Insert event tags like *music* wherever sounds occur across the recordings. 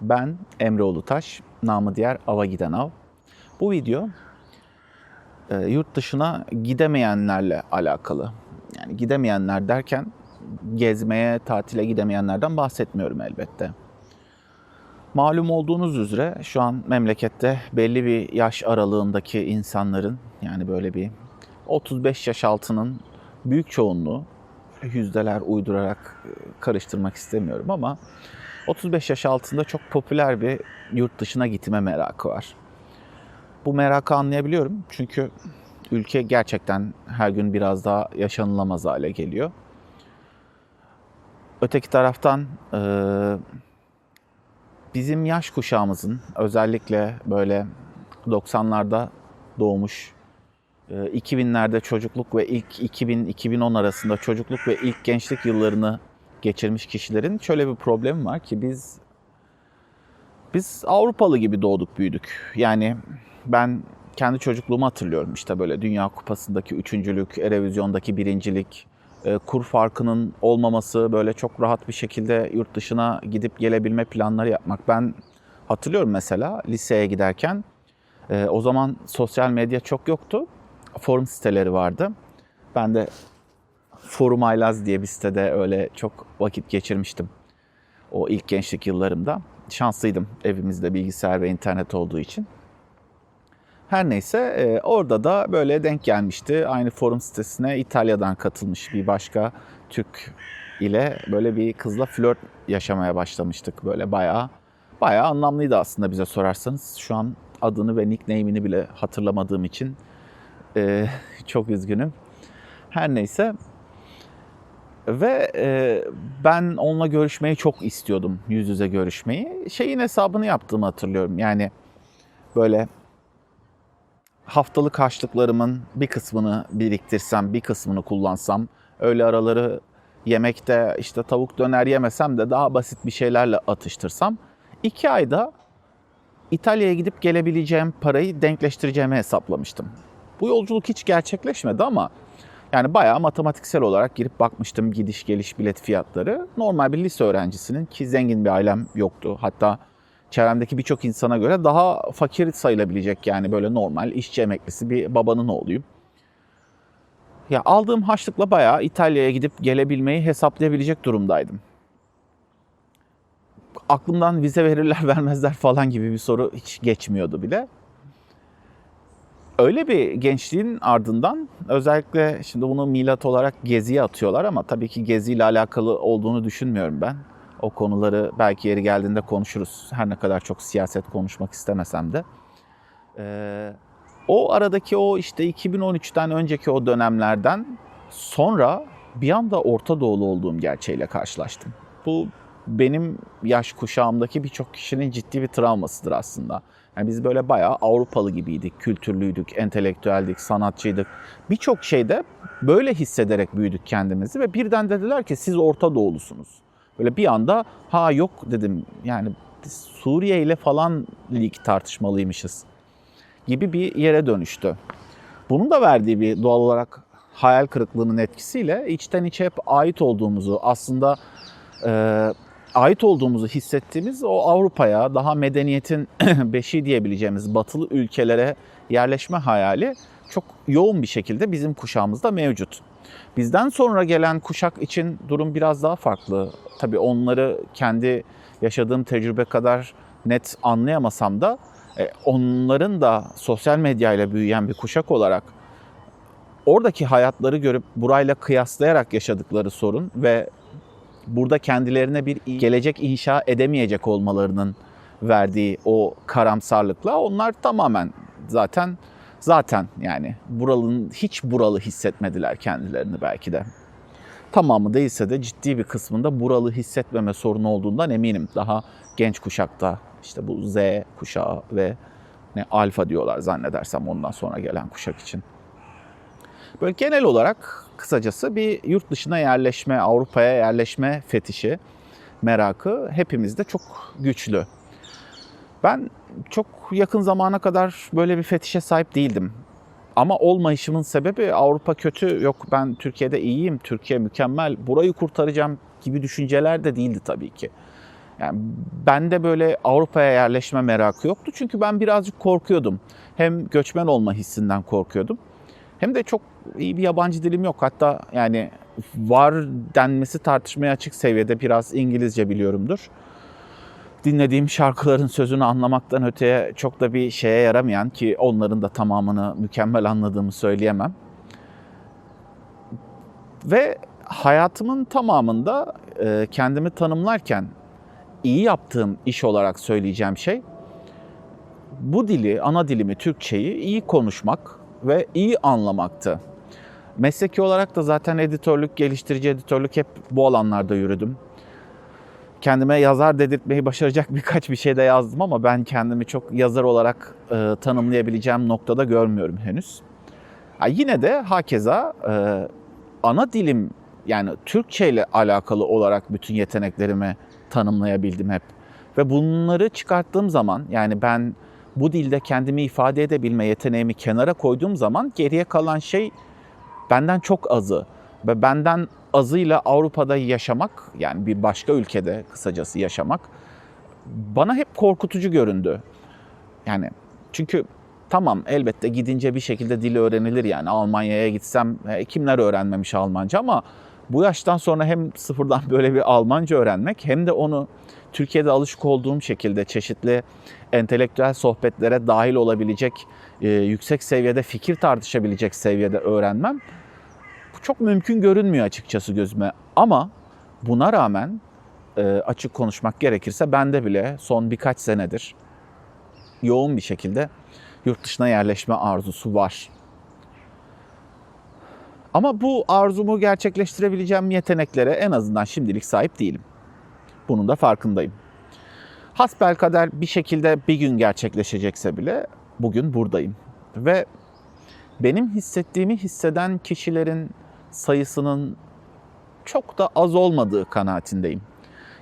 Ben Emre Ulutaş, namı diğer Ava Giden Av. Bu video e, yurt dışına gidemeyenlerle alakalı. Yani gidemeyenler derken gezmeye, tatile gidemeyenlerden bahsetmiyorum elbette. Malum olduğunuz üzere şu an memlekette belli bir yaş aralığındaki insanların yani böyle bir 35 yaş altının büyük çoğunluğu yüzdeler uydurarak e, karıştırmak istemiyorum ama 35 yaş altında çok popüler bir yurt dışına gitme merakı var. Bu merakı anlayabiliyorum çünkü ülke gerçekten her gün biraz daha yaşanılamaz hale geliyor. Öteki taraftan e, bizim yaş kuşağımızın özellikle böyle 90'larda doğmuş, e, 2000'lerde çocukluk ve ilk 2000-2010 arasında çocukluk ve ilk gençlik yıllarını geçirmiş kişilerin şöyle bir problemi var ki biz biz Avrupalı gibi doğduk büyüdük. Yani ben kendi çocukluğumu hatırlıyorum. İşte böyle Dünya Kupası'ndaki üçüncülük, Erevizyon'daki birincilik, e, kur farkının olmaması, böyle çok rahat bir şekilde yurt dışına gidip gelebilme planları yapmak. Ben hatırlıyorum mesela liseye giderken e, o zaman sosyal medya çok yoktu. Forum siteleri vardı. Ben de Forum Aylaz diye bir sitede öyle çok vakit geçirmiştim. O ilk gençlik yıllarımda. Şanslıydım evimizde bilgisayar ve internet olduğu için. Her neyse e, orada da böyle denk gelmişti. Aynı forum sitesine İtalya'dan katılmış bir başka Türk ile böyle bir kızla flört yaşamaya başlamıştık. Böyle bayağı bayağı anlamlıydı aslında bize sorarsanız. Şu an adını ve nickname'ini bile hatırlamadığım için e, *laughs* çok üzgünüm. Her neyse ve e, ben onunla görüşmeyi çok istiyordum, yüz yüze görüşmeyi. Şeyin hesabını yaptığımı hatırlıyorum. Yani böyle haftalık harçlıklarımın bir kısmını biriktirsem, bir kısmını kullansam, öyle araları yemekte işte tavuk döner yemesem de daha basit bir şeylerle atıştırsam, iki ayda İtalya'ya gidip gelebileceğim parayı denkleştireceğimi hesaplamıştım. Bu yolculuk hiç gerçekleşmedi ama yani bayağı matematiksel olarak girip bakmıştım gidiş geliş bilet fiyatları. Normal bir lise öğrencisinin ki zengin bir ailem yoktu. Hatta çevremdeki birçok insana göre daha fakir sayılabilecek yani böyle normal işçi emeklisi bir babanın oğluyum. Ya aldığım harçlıkla bayağı İtalya'ya gidip gelebilmeyi hesaplayabilecek durumdaydım. Aklımdan vize verirler *laughs* vermezler falan gibi bir soru hiç geçmiyordu bile. Öyle bir gençliğin ardından özellikle şimdi bunu milat olarak geziye atıyorlar ama tabii ki geziyle alakalı olduğunu düşünmüyorum ben. O konuları belki yeri geldiğinde konuşuruz. Her ne kadar çok siyaset konuşmak istemesem de. Ee, o aradaki o işte 2013'ten önceki o dönemlerden sonra bir anda Orta Doğulu olduğum gerçeğiyle karşılaştım. Bu benim yaş kuşağımdaki birçok kişinin ciddi bir travmasıdır aslında. Yani biz böyle bayağı Avrupalı gibiydik, kültürlüydük, entelektüeldik, sanatçıydık. Birçok şeyde böyle hissederek büyüdük kendimizi ve birden dediler ki siz Orta Doğulusunuz. Böyle bir anda ha yok dedim yani Suriye ile falan lig tartışmalıymışız gibi bir yere dönüştü. Bunun da verdiği bir doğal olarak hayal kırıklığının etkisiyle içten içe hep ait olduğumuzu aslında ait olduğumuzu hissettiğimiz o Avrupa'ya daha medeniyetin *clears throat* beşiği diyebileceğimiz batılı ülkelere yerleşme hayali çok yoğun bir şekilde bizim kuşağımızda mevcut. Bizden sonra gelen kuşak için durum biraz daha farklı. Tabii onları kendi yaşadığım tecrübe kadar net anlayamasam da e, onların da sosyal medyayla büyüyen bir kuşak olarak oradaki hayatları görüp burayla kıyaslayarak yaşadıkları sorun ve burada kendilerine bir gelecek inşa edemeyecek olmalarının verdiği o karamsarlıkla onlar tamamen zaten zaten yani buralının hiç buralı hissetmediler kendilerini belki de. Tamamı değilse de ciddi bir kısmında buralı hissetmeme sorunu olduğundan eminim. Daha genç kuşakta işte bu Z kuşağı ve ne alfa diyorlar zannedersem ondan sonra gelen kuşak için. Böyle genel olarak kısacası bir yurt dışına yerleşme, Avrupa'ya yerleşme fetişi, merakı hepimizde çok güçlü. Ben çok yakın zamana kadar böyle bir fetişe sahip değildim. Ama olmayışımın sebebi Avrupa kötü, yok ben Türkiye'de iyiyim, Türkiye mükemmel, burayı kurtaracağım gibi düşünceler de değildi tabii ki. Yani bende böyle Avrupa'ya yerleşme merakı yoktu. Çünkü ben birazcık korkuyordum. Hem göçmen olma hissinden korkuyordum. Hem de çok iyi bir yabancı dilim yok. Hatta yani var denmesi tartışmaya açık seviyede biraz İngilizce biliyorumdur. Dinlediğim şarkıların sözünü anlamaktan öteye çok da bir şeye yaramayan ki onların da tamamını mükemmel anladığımı söyleyemem. Ve hayatımın tamamında e, kendimi tanımlarken iyi yaptığım iş olarak söyleyeceğim şey bu dili, ana dilimi Türkçeyi iyi konuşmak ve iyi anlamaktı. Mesleki olarak da zaten editörlük, geliştirici editörlük hep bu alanlarda yürüdüm. Kendime yazar dedirtmeyi başaracak *laughs* birkaç bir şey de yazdım ama ben kendimi çok yazar olarak e, tanımlayabileceğim noktada görmüyorum henüz. Ha, yine de hakeza e, ana dilim yani Türkçe ile alakalı olarak bütün yeteneklerimi tanımlayabildim hep. Ve bunları çıkarttığım zaman yani ben bu dilde kendimi ifade edebilme yeteneğimi kenara koyduğum zaman geriye kalan şey benden çok azı ve benden azıyla Avrupa'da yaşamak yani bir başka ülkede kısacası yaşamak bana hep korkutucu göründü. Yani çünkü tamam elbette gidince bir şekilde dili öğrenilir yani Almanya'ya gitsem e, kimler öğrenmemiş Almanca ama bu yaştan sonra hem sıfırdan böyle bir Almanca öğrenmek hem de onu Türkiye'de alışık olduğum şekilde çeşitli entelektüel sohbetlere dahil olabilecek, e, yüksek seviyede fikir tartışabilecek seviyede öğrenmem çok mümkün görünmüyor açıkçası gözüme. Ama buna rağmen e, açık konuşmak gerekirse bende bile son birkaç senedir yoğun bir şekilde yurt dışına yerleşme arzusu var. Ama bu arzumu gerçekleştirebileceğim yeteneklere en azından şimdilik sahip değilim. Bunun da farkındayım. Hasbelkader bir şekilde bir gün gerçekleşecekse bile bugün buradayım. Ve benim hissettiğimi hisseden kişilerin sayısının çok da az olmadığı kanaatindeyim.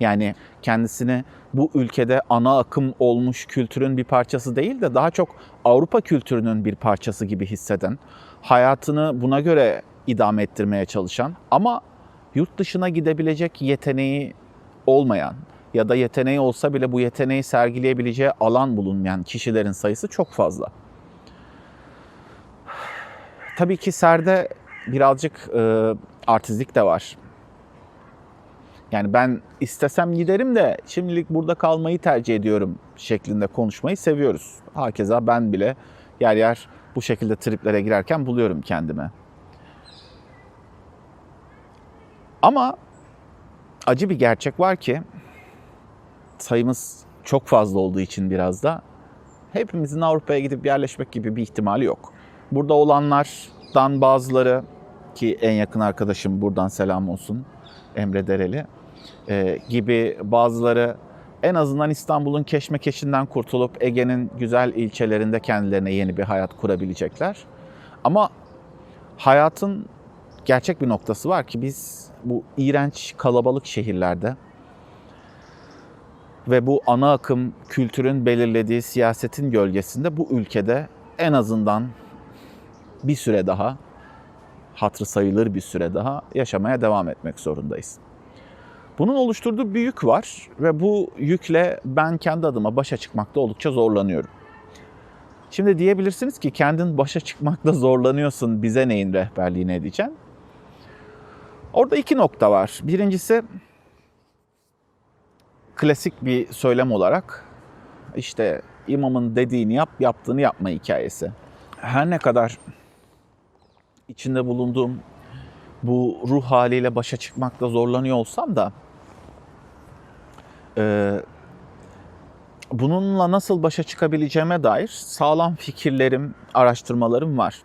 Yani kendisini bu ülkede ana akım olmuş kültürün bir parçası değil de daha çok Avrupa kültürünün bir parçası gibi hisseden, hayatını buna göre idame ettirmeye çalışan ama yurt dışına gidebilecek yeteneği olmayan ya da yeteneği olsa bile bu yeteneği sergileyebileceği alan bulunmayan kişilerin sayısı çok fazla. *sighs* Tabii ki serde birazcık e, artistlik de var. Yani ben istesem giderim de şimdilik burada kalmayı tercih ediyorum şeklinde konuşmayı seviyoruz. Hakeza ben bile yer yer bu şekilde triplere girerken buluyorum kendime. Ama acı bir gerçek var ki sayımız çok fazla olduğu için biraz da hepimizin Avrupa'ya gidip yerleşmek gibi bir ihtimali yok. Burada olanlardan bazıları ki en yakın arkadaşım buradan selam olsun Emre Dereli e, gibi bazıları en azından İstanbul'un keşmekeşinden kurtulup Ege'nin güzel ilçelerinde kendilerine yeni bir hayat kurabilecekler. Ama hayatın gerçek bir noktası var ki biz bu iğrenç kalabalık şehirlerde ve bu ana akım kültürün belirlediği siyasetin gölgesinde bu ülkede en azından bir süre daha hatrı sayılır bir süre daha yaşamaya devam etmek zorundayız. Bunun oluşturduğu bir yük var ve bu yükle ben kendi adıma başa çıkmakta oldukça zorlanıyorum. Şimdi diyebilirsiniz ki kendin başa çıkmakta *laughs* zorlanıyorsun bize neyin rehberliğini edeceksin? Orada iki nokta var. Birincisi klasik bir söylem olarak işte imamın dediğini yap, yaptığını yapma hikayesi. Her ne kadar içinde bulunduğum bu ruh haliyle başa çıkmakta zorlanıyor olsam da e, bununla nasıl başa çıkabileceğime dair sağlam fikirlerim, araştırmalarım var.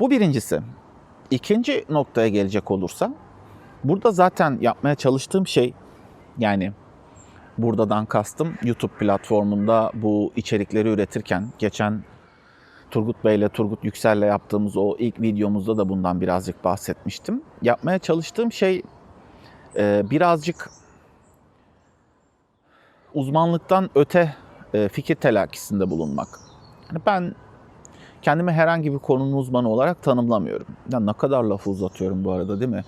Bu birincisi. İkinci noktaya gelecek olursa, burada zaten yapmaya çalıştığım şey yani buradan kastım YouTube platformunda bu içerikleri üretirken geçen Turgut Bey ile Turgut Yüksel'le yaptığımız o ilk videomuzda da bundan birazcık bahsetmiştim. Yapmaya çalıştığım şey e, birazcık uzmanlıktan öte e, fikir telakkisinde bulunmak. Yani ben kendimi herhangi bir konunun uzmanı olarak tanımlamıyorum. Ya ne kadar lafı uzatıyorum bu arada değil mi?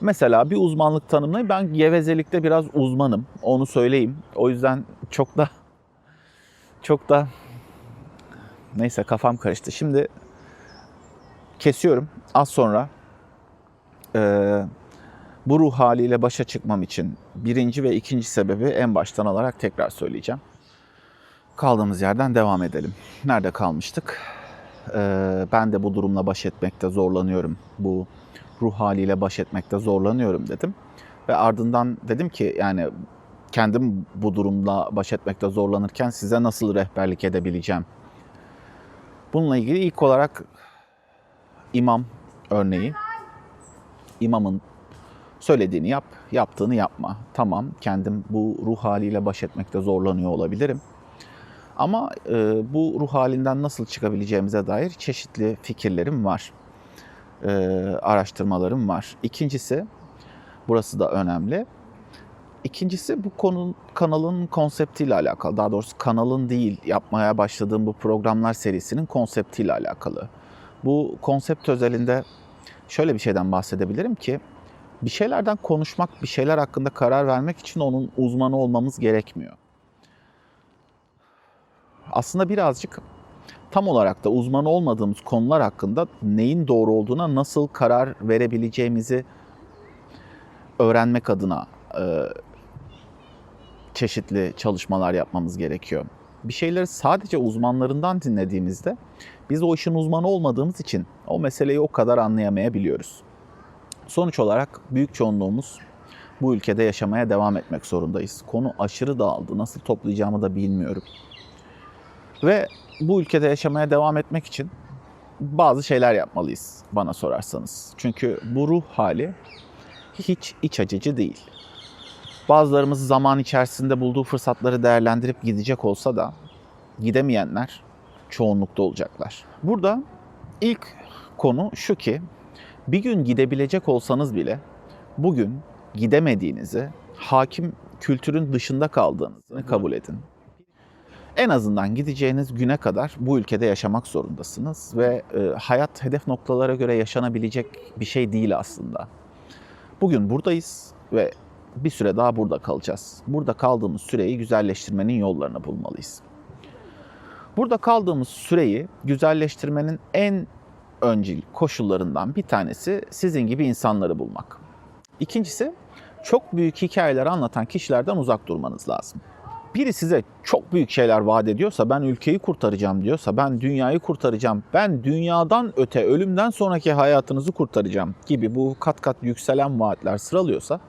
Mesela bir uzmanlık tanımlayın. Ben gevezelikte biraz uzmanım. Onu söyleyeyim. O yüzden çok da çok da neyse kafam karıştı. Şimdi kesiyorum. Az sonra eee, bu ruh haliyle başa çıkmam için birinci ve ikinci sebebi en baştan alarak tekrar söyleyeceğim. Kaldığımız yerden devam edelim. Nerede kalmıştık? Eee, ben de bu durumla baş etmekte zorlanıyorum. Bu ruh haliyle baş etmekte zorlanıyorum dedim. Ve ardından dedim ki yani kendim bu durumla baş etmekte zorlanırken size nasıl rehberlik edebileceğim? Bununla ilgili ilk olarak imam örneği. İmamın söylediğini yap, yaptığını yapma. Tamam kendim bu ruh haliyle baş etmekte zorlanıyor olabilirim. Ama e, bu ruh halinden nasıl çıkabileceğimize dair çeşitli fikirlerim var. E, araştırmalarım var. İkincisi, burası da önemli. İkincisi bu konu kanalın konseptiyle alakalı. Daha doğrusu kanalın değil, yapmaya başladığım bu programlar serisinin konseptiyle alakalı. Bu konsept özelinde şöyle bir şeyden bahsedebilirim ki bir şeylerden konuşmak, bir şeyler hakkında karar vermek için onun uzmanı olmamız gerekmiyor. Aslında birazcık tam olarak da uzman olmadığımız konular hakkında neyin doğru olduğuna nasıl karar verebileceğimizi öğrenmek adına çeşitli çalışmalar yapmamız gerekiyor. Bir şeyleri sadece uzmanlarından dinlediğimizde biz o işin uzmanı olmadığımız için o meseleyi o kadar anlayamayabiliyoruz. Sonuç olarak büyük çoğunluğumuz bu ülkede yaşamaya devam etmek zorundayız. Konu aşırı dağıldı. Nasıl toplayacağımı da bilmiyorum. Ve bu ülkede yaşamaya devam etmek için bazı şeyler yapmalıyız bana sorarsanız. Çünkü bu ruh hali hiç iç açıcı değil. Bazılarımız zaman içerisinde bulduğu fırsatları değerlendirip gidecek olsa da gidemeyenler çoğunlukta olacaklar. Burada ilk konu şu ki bir gün gidebilecek olsanız bile bugün gidemediğinizi, hakim kültürün dışında kaldığınızı kabul edin. En azından gideceğiniz güne kadar bu ülkede yaşamak zorundasınız ve e, hayat hedef noktalara göre yaşanabilecek bir şey değil aslında. Bugün buradayız ve bir süre daha burada kalacağız. Burada kaldığımız süreyi güzelleştirmenin yollarını bulmalıyız. Burada kaldığımız süreyi güzelleştirmenin en öncül koşullarından bir tanesi sizin gibi insanları bulmak. İkincisi çok büyük hikayeler anlatan kişilerden uzak durmanız lazım. Biri size çok büyük şeyler vaat ediyorsa, ben ülkeyi kurtaracağım diyorsa, ben dünyayı kurtaracağım, ben dünyadan öte ölümden sonraki hayatınızı kurtaracağım gibi bu kat kat yükselen vaatler sıralıyorsa,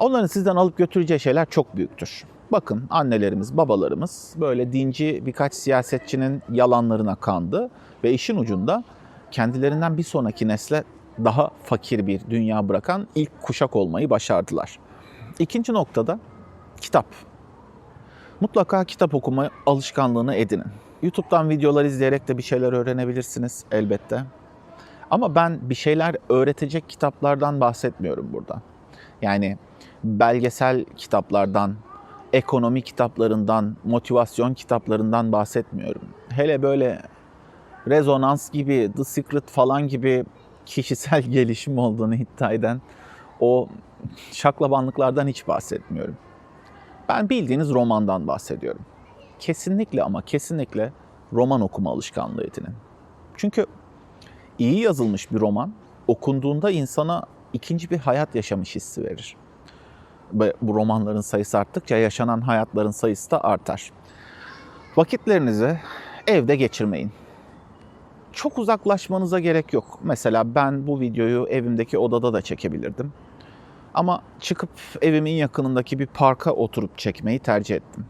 onların sizden alıp götüreceği şeyler çok büyüktür. Bakın annelerimiz, babalarımız böyle dinci birkaç siyasetçinin yalanlarına kandı ve işin ucunda kendilerinden bir sonraki nesle daha fakir bir dünya bırakan ilk kuşak olmayı başardılar. İkinci noktada kitap. Mutlaka kitap okuma alışkanlığını edinin. YouTube'dan videolar izleyerek de bir şeyler öğrenebilirsiniz elbette. Ama ben bir şeyler öğretecek kitaplardan bahsetmiyorum burada. Yani belgesel kitaplardan, ekonomi kitaplarından, motivasyon kitaplarından bahsetmiyorum. Hele böyle rezonans gibi, The Secret falan gibi kişisel *laughs* gelişim olduğunu iddia eden o şaklabanlıklardan hiç bahsetmiyorum. Ben bildiğiniz romandan bahsediyorum. Kesinlikle ama kesinlikle roman okuma alışkanlığı edinin. Çünkü iyi yazılmış bir roman okunduğunda insana ikinci bir hayat yaşamış hissi verir. Bu romanların sayısı arttıkça yaşanan hayatların sayısı da artar. Vakitlerinizi evde geçirmeyin. Çok uzaklaşmanıza gerek yok. Mesela ben bu videoyu evimdeki odada da çekebilirdim. Ama çıkıp evimin yakınındaki bir parka oturup çekmeyi tercih ettim.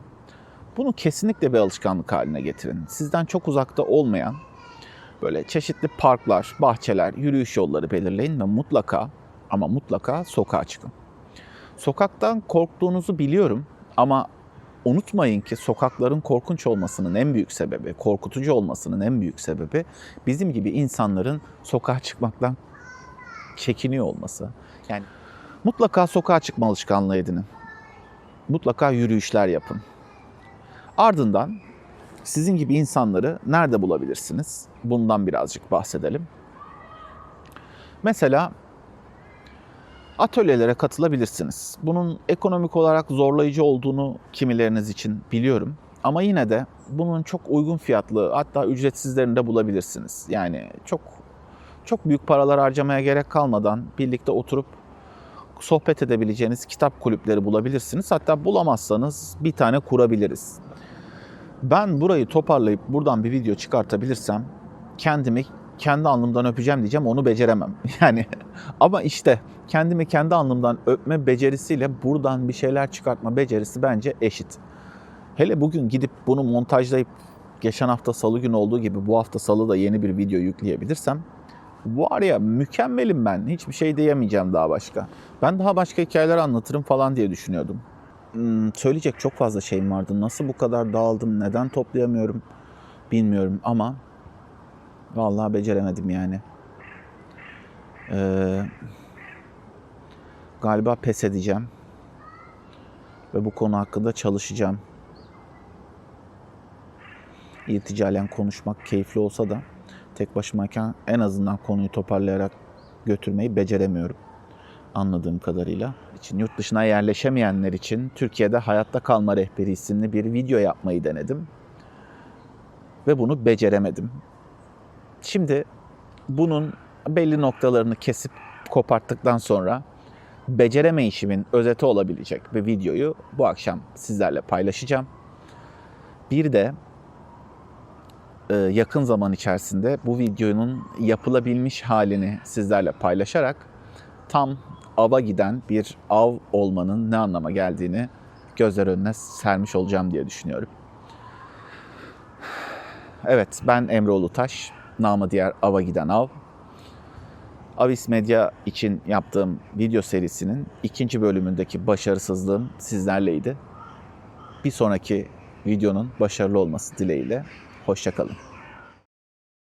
Bunu kesinlikle bir alışkanlık haline getirin. Sizden çok uzakta olmayan böyle çeşitli parklar, bahçeler, yürüyüş yolları belirleyin ve mutlaka ama mutlaka sokağa çıkın. Sokaktan korktuğunuzu biliyorum ama unutmayın ki sokakların korkunç olmasının en büyük sebebi, korkutucu olmasının en büyük sebebi bizim gibi insanların sokağa çıkmaktan çekiniyor olması. Yani mutlaka sokağa çıkma alışkanlığı edinin. Mutlaka yürüyüşler yapın. Ardından sizin gibi insanları nerede bulabilirsiniz? Bundan birazcık bahsedelim. Mesela atölyelere katılabilirsiniz. Bunun ekonomik olarak zorlayıcı olduğunu kimileriniz için biliyorum. Ama yine de bunun çok uygun fiyatlı hatta ücretsizlerini de bulabilirsiniz. Yani çok çok büyük paralar harcamaya gerek kalmadan birlikte oturup sohbet edebileceğiniz kitap kulüpleri bulabilirsiniz. Hatta bulamazsanız bir tane kurabiliriz. Ben burayı toparlayıp buradan bir video çıkartabilirsem kendimi kendi alnımdan öpeceğim diyeceğim onu beceremem. *laughs* Yani ama işte kendimi kendi alnımdan öpme becerisiyle buradan bir şeyler çıkartma becerisi bence eşit. Hele bugün gidip bunu montajlayıp geçen hafta salı günü olduğu gibi bu hafta salı da yeni bir video yükleyebilirsem var ya mükemmelim ben. Hiçbir şey diyemeyeceğim daha başka. Ben daha başka hikayeler anlatırım falan diye düşünüyordum. Hmm, söyleyecek çok fazla şeyim vardı. Nasıl bu kadar dağıldım, neden toplayamıyorum bilmiyorum ama vallahi beceremedim yani. Ee, galiba pes edeceğim. Ve bu konu hakkında çalışacağım. İrticalen konuşmak keyifli olsa da tek başımayken en azından konuyu toparlayarak götürmeyi beceremiyorum. Anladığım kadarıyla. için yurt dışına yerleşemeyenler için Türkiye'de Hayatta Kalma Rehberi isimli bir video yapmayı denedim. Ve bunu beceremedim. Şimdi bunun belli noktalarını kesip koparttıktan sonra beceremeyişimin özeti olabilecek bir videoyu bu akşam sizlerle paylaşacağım. Bir de e, yakın zaman içerisinde bu videonun yapılabilmiş halini sizlerle paylaşarak tam ava giden bir av olmanın ne anlama geldiğini gözler önüne sermiş olacağım diye düşünüyorum. Evet ben Emre Ulutaş, namı diğer ava giden av. Avis Medya için yaptığım video serisinin ikinci bölümündeki başarısızlığım sizlerleydi. Bir sonraki videonun başarılı olması dileğiyle. Hoşçakalın.